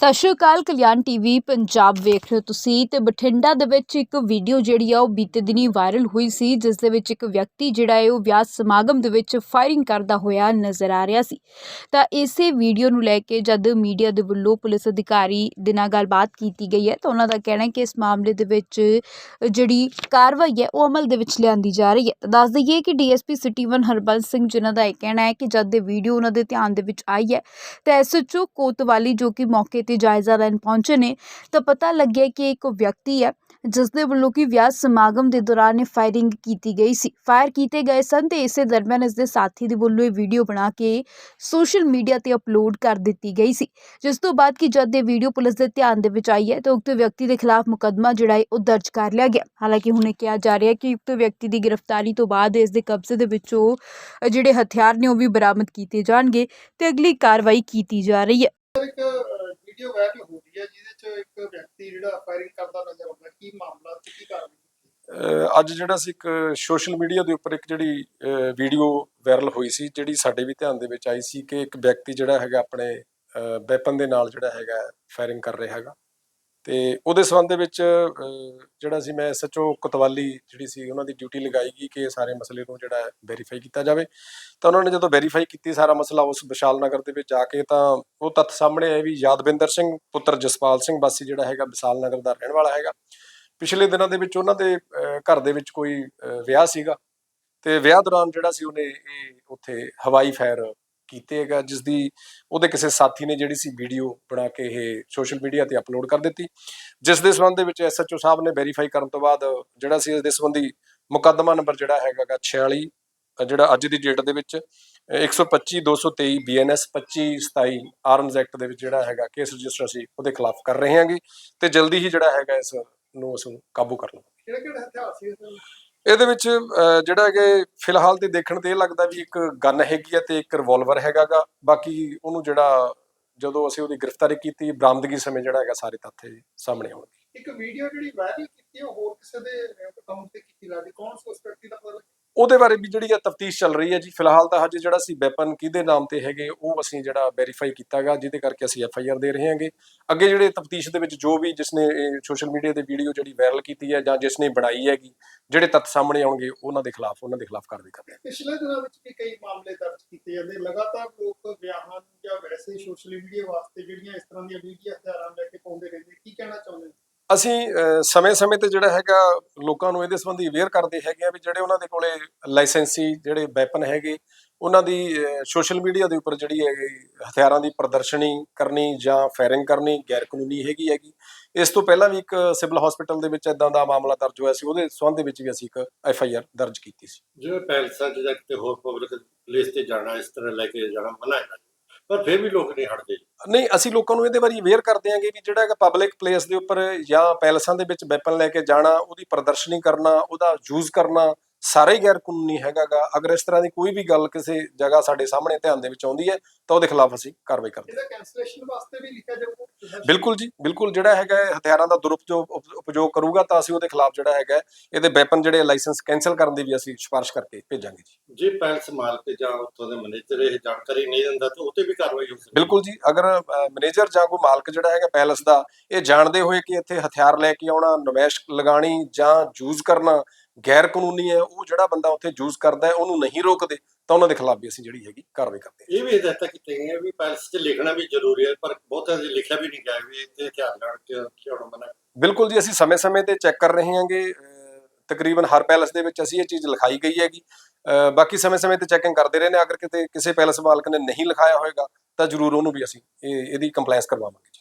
ਸਤਿ ਸ਼੍ਰੀ ਅਕਾਲ, ਕਲਿਆਣ ਟੀਵੀ, ਪੰਜਾਬ ਵੇਖ ਰਹੇ ਹੋ ਤੁਸੀਂ ਤੇ ਬਠਿੰਡਾ ਦੇ ਵਿੱਚ ਇੱਕ ਵੀਡੀਓ ਜਿਹੜੀ ਆ ਉਹ ਬੀਤੇ ਦਿਨੀ ਵਾਇਰਲ ਹੋਈ ਸੀ, ਜਿਸ ਦੇ ਵਿੱਚ ਇੱਕ ਵਿਅਕਤੀ ਜਿਹੜਾ ਹੈ ਉਹ ਵਿਆਹ ਸਮਾਗਮ ਦੇ ਵਿੱਚ ਫਾਇਰਿੰਗ ਕਰਦਾ ਹੋਇਆ ਨਜ਼ਰ ਆ ਰਿਹਾ ਸੀ। ਤਾਂ ਇਸੇ ਵੀਡੀਓ ਨੂੰ ਲੈ ਕੇ ਜਦ ਮੀਡੀਆ ਦੇ ਵੱਲੋਂ ਪੁਲਿਸ ਅਧਿਕਾਰੀ ਦੇ ਨਾਲ ਗੱਲਬਾਤ ਕੀਤੀ ਗਈ ਹੈ, ਤਾਂ ਉਹਨਾਂ ਦਾ ਕਹਿਣਾ ਹੈ ਕਿ ਇਸ ਮਾਮਲੇ ਦੇ ਵਿੱਚ ਜਿਹੜੀ ਕਾਰਵਾਈ ਹੈ ਉਹ ਅਮਲ ਦੇ ਵਿੱਚ ਲਿਆਂਦੀ ਜਾ ਰਹੀ ਹੈ। ਤਾਂ ਦੱਸ ਦਈਏ ਕਿ ਡੀਐਸਪੀ ਸਿਟੀ 1 ਹਰਬੰਸ ਸਿੰਘ ਜਿਨ੍ਹਾਂ ਦਾ ਇਹ ਕਹਿਣਾ ਹੈ ਕਿ ਜਦ ਦੇ ਵੀਡੀਓ ਉਹਨਾਂ ਦੇ ਧਿਆਨ ਦੇ ਵਿੱਚ ਆਈ ਹੈ, ਤੇ ਐਸਐਚਓ ਕੋਤਵਾਲੀ ਜੋ ਕਿ ਮੌਕੇ ਤੇ ਜਾਇਜ਼ਾ ਲੈਣ ਪਹੁੰਚੇ ਨੇ ਤਾਂ ਪਤਾ ਲੱਗਿਆ ਕਿ ਇੱਕ ਵਿਅਕਤੀ ਹੈ ਜਿਸ ਦੇ ਵੱਲੋਂ ਕਿ ਵਿਆਹ ਸਮਾਗਮ ਦੇ ਦੌਰਾਨ ਇਹ ਫਾਇਰਿੰਗ ਕੀਤੀ ਗਈ ਸੀ ਫਾਇਰ ਕੀਤੇ ਗਏ ਸਨ ਤੇ ਇਸੇ ਦਰਮਿਆਨ ਇਸ ਦੇ ਸਾਥੀ ਦੇ ਵੱਲੋਂ ਇਹ ਵੀਡੀਓ ਬਣਾ ਕੇ ਸੋਸ਼ਲ ਮੀਡੀਆ ਤੇ ਅਪਲੋਡ ਕਰ ਦਿੱਤੀ ਗਈ ਸੀ ਜਿਸ ਤੋਂ ਬਾਅਦ ਕਿ ਜਦ ਇਹ ਵੀਡੀਓ ਪੁਲਿਸ ਦੇ ਧਿਆਨ ਦੇ ਵਿੱਚ ਆਈ ਹੈ ਤਾਂ ਉਕਤ ਵਿਅਕਤੀ ਦੇ ਖਿਲਾਫ ਮੁਕੱਦਮਾ ਜਿਹੜਾ ਹੈ ਉਹ ਦਰਜ ਕਰ ਲਿਆ ਗਿਆ ਹਾਲਾਂਕਿ ਹੁਣ ਇਹ ਕਿਹਾ ਜਾ ਰਿਹਾ ਹੈ ਕਿ ਉਕਤ ਵਿਅਕਤੀ ਦੀ ਗ੍ਰਿਫਤਾਰੀ ਤੋਂ ਬਾਅਦ ਇਸ ਦੇ ਕਬਜ਼ੇ ਦੇ ਵਿੱਚੋਂ ਅ, ਜਿਹੜੇ ਹਥਿਆਰ ਨੇ ਉਹ ਵੀ ਬਰਾਮਦ ਕੀਤੇ ਜਾਣਗੇ ਤੇ ਅਗਲੀ ਕਾਰਵਾਈ ਕੀਤੀ ਜਾ ਰਹੀ ਹੈ ਸਰ ਇੱਕ ਵੀਡੀਓ ਵਾਇਰਲ ਹੋ ਰਹੀ ਹੈ, ਜਿਹਦੇ ਚ ਇੱਕ ਵਿਅਕਤੀ ਜਿਹੜਾ ਫਾਇਰਿੰਗ ਕਰਦਾ ਨਜ਼ਰ ਆਉਂਦਾ ਕੀ ਮਾਮਲਾ ਤੇ ਕੀ ਕਾਰਨ ਅੱਜ ਜਿਹੜਾ ਸੀ ਇੱਕ ਸੋਸ਼ਲ ਮੀਡੀਆ ਦੇ ਉੱਪਰ ਇੱਕ ਜਿਹੜੀ ਵੀਡੀਓ ਵਾਇਰਲ ਹੋਈ ਸੀ, ਜਿਹੜੀ ਸਾਡੇ ਵੀ ਧਿਆਨ ਦੇ ਵਿੱਚ ਆਈ ਸੀ ਕਿ ਇੱਕ ਵਿਅਕਤੀ ਜਿਹੜਾ ਹੈਗਾ ਆਪਣੇ ਵੈਪਨ ਦੇ ਨਾਲ ਜਿਹੜਾ ਹੈਗਾ ਫਾਇਰਿੰਗ ਕਰ ਰਿਹਾ ਹੈਗਾ। ਤੇ ਉਹਦੇ ਸੰਬੰਧ ਦੇ ਵਿੱਚ ਜਿਹੜਾ ਸੀ ਮੈਂ ਸੱਚੋ ਕੋਤਵਾਲੀ ਜਿਹੜੀ ਸੀ ਉਹਨਾਂ ਦੀ ਡਿਊਟੀ ਲਗਾਈ ਗਈ ਕਿ ਸਾਰੇ ਮਸਲੇ ਨੂੰ ਜਿਹੜਾ ਵੈਰੀਫਾਈ ਕੀਤਾ ਜਾਵੇ। ਤਾਂ ਉਹਨਾਂ ਨੇ ਜਦੋਂ ਵੈਰੀਫਾਈ ਕੀਤੀ ਸਾਰਾ ਮਸਲਾ ਉਸ ਵਿਸ਼ਾਲ ਨਗਰ ਦੇ ਵਿੱਚ ਜਾ ਕੇ ਤਾਂ ਉਹ ਤੱਥ ਸਾਹਮਣੇ ਆਏ ਵੀ ਯਾਦਵਿੰਦਰ ਸਿੰਘ, ਪੁੱਤਰ ਜਸਪਾਲ ਸਿੰਘ ਵਾਸੀ ਜਿਹੜਾ ਹੈਗਾ ਵਿਸ਼ਾਲ ਨਗਰ ਦਾ ਰਹਿਣ ਵਾਲਾ ਹੈਗਾ। ਪਿਛਲੇ ਦਿਨਾਂ ਦੇ ਵਿੱਚ ਉਹਨਾਂ ਦੇ ਘਰ ਦੇ ਵਿੱਚ ਕੋਈ ਵਿਆਹ ਸੀਗਾ ਤੇ ਵਿਆਹ ਦੌਰਾਨ ਜਿਹੜਾ ਸੀ ਉਹਨੇ ਇਹ ਉੱਥੇ ਹਵਾਈ ਫਾਇਰ ਕੀਤੇ ਹੈਗਾ ਜਿਸ ਦੀ ਉਹਦੇ ਕਿਸੇ ਸਾਥੀ ਨੇ ਜਿਹੜੀ ਸੀ ਵੀਡੀਓ ਬਣਾ ਕੇ ਇਹ ਸੋਸ਼ਲ ਮੀਡੀਆ ਤੇ ਅਪਲੋਡ ਕਰ ਦਿੱਤੀ। ਜਿਸ ਦੇ ਸੰਬੰਧ ਦੇ ਵਿੱਚ ਐਸਐਚਓ ਸਾਹਿਬ ਨੇ ਵੈਰੀਫਾਈ ਕਰਨ ਤੋਂ ਬਾਅਦ ਜਿਹੜਾ ਸੀ ਇਸ ਦੇ ਸੰਬੰਧੀ ਮੁਕੱਦਮਾ ਨੰਬਰ ਜਿਹੜਾ ਹੈਗਾਗਾ 46 ਜਿਹੜਾ ਅੱਜ ਦੀ ਡੇਟ ਦੇ ਵਿੱਚ ਅਹ, 125 223 ਬੀਐਨਐਸ 25 27 ਆਰਮਜ਼ ਐਕਟ ਦੇ ਵਿੱਚ ਜਿਹੜਾ ਹੈਗਾ ਕੇਸ ਰਜਿਸਟਰ ਅਸੀਂ ਉਹਦੇ ਖਿਲਾਫ ਕਰ ਰਹੇ ਹਾਂਗੇ। ਤੇ ਜਲਦੀ ਹੀ ਜਿਹੜਾ ਹੈਗਾ ਇਸ ਨੂੰ ਅਸੀਂ ਕਾਬੂ ਕਰ ਲਵਾਂਗੇ। ਕਿਹੜੇ ਕਿਹੜੇ ਹਥਿਆਰ ਸੀ ਇਸ ਇਹਦੇ ਵਿੱਚ ਜਿਹੜਾ ਕਿ ਫਿਲਹਾਲ ਤੇ ਦੇਖਣ ਤੇ ਇਹ ਲੱਗਦਾ ਵੀ ਇੱਕ ਗਨ ਹੈਗੀ ਹੈ ਤੇ ਇੱਕ ਰਿਵਾਲਵਰ ਹੈਗਾਗਾ। ਬਾਕੀ ਉਹਨੂੰ ਜਿਹੜਾ ਜਦੋਂ ਅਸੀਂ ਉਹਦੀ ਗ੍ਰਿਫਤਾਰੀ ਕੀਤੀ, ਬਰਾਮਦਗੀ ਸਮੇਂ ਜਿਹੜਾ ਹੈਗਾ ਸਾਰੇ ਤੱਥ ਸਾਹਮਣੇ ਆਉਣਗੇ। ਇੱਕ ਵੀਡੀਓ ਜਿਹੜੀ ਵਾਇਰਲ ਕੀਤੀ ਉਹ ਹੋਰ ਕਿਸੇ ਦੇ ਅਕਾਊਂਟ ਤੇ ਕੀਤੀ ਲੱਗਦੀ? ਕੌਣ ਸੀ ਦਾ? ਉਹਦੇ ਬਾਰੇ ਵੀ ਜਿਹੜੀ ਆ ਤਫਤੀਸ਼ ਚੱਲ ਰਹੀ ਹੈ ਜੀ। ਫਿਲਹਾਲ ਤਾਂ ਹਜੇ ਜਿਹੜਾ ਸੀ ਵੈਪਨ ਕਿਹਦੇ ਨਾਮ ਤੇ ਹੈਗੇ, ਉਹ ਅਸੀਂ ਜਿਹੜਾ ਵੈਰੀਫਾਈ ਕੀਤਾਗਾ, ਜਿਹਦੇ ਕਰਕੇ ਅਸੀਂ ਐਫ ਆਈ ਆਰ ਦੇ ਰਹੇ ਹਾਂਗੇ। ਅੱਗੇ ਜਿਹੜੇ ਤਫਤੀਸ਼ ਦੇ ਵਿੱਚ ਜੋ ਵੀ ਜਿਸਨੇ ਸੋਸ਼ਲ ਮੀਡੀਆ ਤੇ ਵੀਡੀਓ ਜਿਹੜੀ ਵਾਇਰਲ ਕੀਤੀ ਹੈ ਜਾਂ ਜਿਸਨੇ ਬਣਾਈ ਹੈਗੀ, ਜਿਹੜੇ ਤੱਥ ਸਾਹਮਣੇ ਆਉਣਗੇ, ਉਹਨਾਂ ਦੇ ਖਿਲਾਫ, ਉਹਨਾਂ ਦੇ ਖਿਲਾਫ ਕਾਰਵਾਈ ਕਰਾਂਗੇ ਪਿਛਲੇ ਦਿਨਾਂ ਵਿੱਚ ਵੀ ਕਈ ਮਾਮਲੇ ਦਰਜ ਕੀਤੇ ਜਾਂਦੇ। ਲਗਾਤਾਰ ਲੋਕ ਵਿਆਹਾਂ ਜਾਂ ਵੈਸੇ ਸੋਸ਼ਲ ਮੀਡੀਆ ਵਾਸਤੇ ਜਿਹੜੀਆਂ ਇਸ ਤਰ੍ਹਾਂ ਦੀਆਂ ਵੀਡੀਓ ਹਥਿਆਰਾਂ ਲੈ ਕੇ ਪਾਉਂਦੇ ਰਹਿੰਦੇ, ਕੀ ਕਹਿਣਾ ਚਾਹੁੰਦੇ ਅਸੀਂ ਸਮੇਂ-ਸਮੇਂ ਤੇ ਜਿਹੜਾ ਹੈਗਾ ਲੋਕਾਂ ਨੂੰ ਇਹਦੇ ਸੰਬੰਧੀ ਅਵੇਅਰ ਕਰਦੇ ਹੈਗੇ ਆ ਵੀ ਜਿਹੜੇ ਉਹਨਾਂ ਦੇ ਕੋਲੇ ਲਾਇਸੈਂਸੀ ਜਿਹੜੇ ਵੈਪਨ ਹੈਗੇ, ਉਹਨਾਂ ਦੀ ਸੋਸ਼ਲ ਮੀਡੀਆ ਦੇ ਉੱਪਰ ਜਿਹੜੀ ਹੈਗੀ ਹਥਿਆਰਾਂ ਦੀ ਪ੍ਰਦਰਸ਼ਨੀ ਕਰਨੀ ਜਾਂ ਫਾਇਰਿੰਗ ਕਰਨੀ ਗੈਰ ਕਾਨੂੰਨੀ ਹੈਗੀ ਹੈਗੀ। ਇਸ ਤੋਂ ਪਹਿਲਾਂ ਵੀ ਇੱਕ ਸਿਵਲ ਹਸਪੀਟਲ ਦੇ ਵਿੱਚ ਇਦਾਂ ਦਾ ਮਾਮਲਾ ਦਰਜ ਹੋਇਆ ਸੀ, ਉਹਦੇ ਸੰਬੰਧ ਦੇ ਵਿੱਚ ਵੀ ਅਸੀਂ ਇੱਕ ਐਫ ਆਈ ਆਰ ਦਰਜ ਕੀਤੀ ਸੀ। ਜਿਵੇਂ ਪੈਲਸਾਂ 'ਚ ਜਾਂ ਕਿਤੇ ਹੋਰ ਪਬਲਿਕ ਪਲੇਸ ਤੇ ਜਾਣਾ, ਇਸ ਤਰ੍ਹਾਂ ਲੈ ਕੇ ਜਾਣਾ ਮਨਾ ਪਰ ਫਿਰ ਵੀ ਲੋਕ ਨਹੀਂ ਹਟਦੇ। ਨਹੀਂ, ਅਸੀਂ ਲੋਕਾਂ ਨੂੰ ਇਹਦੇ ਬਾਰੇ ਅਵੇਅਰ ਕਰਦੇ ਆਂਗੇ ਵੀ ਜਿਹੜਾ ਹੈਗਾ ਪਬਲਿਕ ਪਲੇਸ ਦੇ ਉੱਪਰ ਜਾਂ ਪੈਲਸਾਂ ਦੇ ਵਿੱਚ ਵੈਪਨ ਲੈ ਕੇ ਜਾਣਾ, ਉਹਦੀ ਪ੍ਰਦਰਸ਼ਨੀ ਕਰਨਾ, ਉਹਦਾ ਯੂਜ਼ ਕਰਨਾ ਸਾਰਾ ਹੀ ਗੈਰ ਕਾਨੂੰਨੀ ਹੈਗਾਗਾ। ਅਗਰ ਇਸ ਤਰ੍ਹਾਂ ਦੀ ਕੋਈ ਵੀ ਗੱਲ ਕਿਸੇ ਜਗ੍ਹਾ ਸਾਡੇ ਸਾਹਮਣੇ ਧਿਆਨ ਦੇ ਵਿੱਚ ਆਉਂਦੀ ਹੈ ਤਾਂ ਉਹਦੇ ਖਿਲਾਫ ਅਸੀਂ ਕਾਰਵਾਈ ਕਰਦੇ ਹਾਂ। ਇਹਦਾ ਕੈਂਸਲੇਸ਼ਨ ਵਾਸਤੇ ਵੀ ਲਿਖਿਆ ਜਾਊਗਾ? ਬਿਲਕੁਲ ਜੀ ਬਿਲਕੁਲ ਜਿਹੜਾ ਹੈਗਾ ਹੈ, ਹਥਿਆਰਾਂ ਦਾ ਦੁਰਉਪਯੋਗ ਉਪ- ਉਪਯੋਗ ਕਰੂਗਾ ਤਾਂ ਅਸੀਂ ਉਹਦੇ ਖਿਲਾਫ ਜਿਹੜਾ ਹੈਗਾ ਇਹਦੇ ਵੈਪਨ ਜਿਹੜੇ ਲਾਇਸੈਂਸ ਕੈਨਸਲ ਕਰਨ ਦੀ ਵੀ ਅਸੀਂ ਸਿਫਾਰਿਸ਼ ਕਰਕੇ ਭੇਜਾਂਗੇ ਜੀ। ਜੇ ਪੈਲਸ ਮਾਲਕ ਜਾਂ ਉੱਥੋਂ ਦੇ ਮੈਨੇਜਰ ਇਹ ਜਾਣਕਾਰੀ ਨਹੀਂ ਦਿੰਦਾ ਤਾਂ ਉੱਤੇ ਵੀ ਕਾਰਵਾਈ ਹੋ ਸਕਦੀ ਬਿਲਕੁਲ ਜੀ ਅਗਰ ਮੈਨੇਜਰ ਜਾਂ ਕੋਈ ਮਾਲਕ ਜਿਹੜਾ ਹੈਗਾ ਪੈਲਸ ਦਾ ਇਹ ਜਾਣਦੇ ਹੋਏ ਕਿ ਇੱਥੇ ਹਥਿਆਰ ਲੈ ਕੇ ਆਉਣਾ ਨਮੈਸ਼ ਲਗਾਣੀ ਜਾਂ ਯੂਜ਼ ਕਰਨਾ ਗੈਰ ਕਾਨੂੰਨੀ ਹੈ ਉਹ ਜਿਹੜਾ ਬੰਦਾ ਉੱਥੇ ਯੂਜ਼ ਕਰਦਾ ਹੈ ਉਹਨੂੰ ਨਹੀਂ ਰੋਕਦੇ ਤਾਂ ਉਹਨਾਂ ਦੇ ਖਿਲਾਫ ਵੀ ਅਸੀਂ ਜਿਹੜੀ ਹੈਗੀ ਕਾਰਵਾਈ ਕਰਦੇ ਹਾਂ। ਇਹ ਵੀ ਹਦਾਇਤਾਂ ਕੀਤੀਆਂ ਗਈਆਂ ਵੀ ਪੈਲਸ 'ਚ ਲਿਖਣਾ ਵੀ ਜ਼ਰੂਰੀ ਹੈ ਪਰ ਬਹੁਤਾਂ 'ਚ ਲਿਖਿਆ ਵੀ ਨਹੀਂ ਗਿਆ ਵੀ ਇੱਥੇ ਹਥਿਆਰ ਕੇ ਖਿਆਉਣਾ ਮਨਾ। ਬਿਲਕੁਲ ਜੀ ਅਸੀਂ ਸਮੇਂ-ਸਮੇਂ ਤੇ ਚੈੱਕ ਕਰ ਰਹੇ ਹਾਂਗੇ ਤਕਰੀਬਨ ਹਰ ਪੈਲਸ ਦੇ ਵਿੱਚ ਅਸੀਂ ਇਹ ਚੀਜ਼ ਲਿਖਾਈ ਗਈ ਹੈਗੀ। ਬਾਕੀ ਸਮੇਂ-ਸਮੇਂ ਤੇ ਚੈਕਿੰਗ ਕਰਦੇ ਰਹੇ ਨੇ ਅਗਰ ਕਿਤੇ ਕਿਸੇ ਪੈਲਸ ਮਾਲਕ ਨੇ ਨਹੀਂ ਲਿਖਾਇਆ ਹੋਏਗਾ ਤਾਂ ਜ਼ਰੂਰ ਉਹਨੂੰ ਵੀ ਅਸੀਂ ਇਹ ਇਹਦੀ ਕੰਪਲਾਈਂਸ ਕਰਵਾਵਾਂਗੇ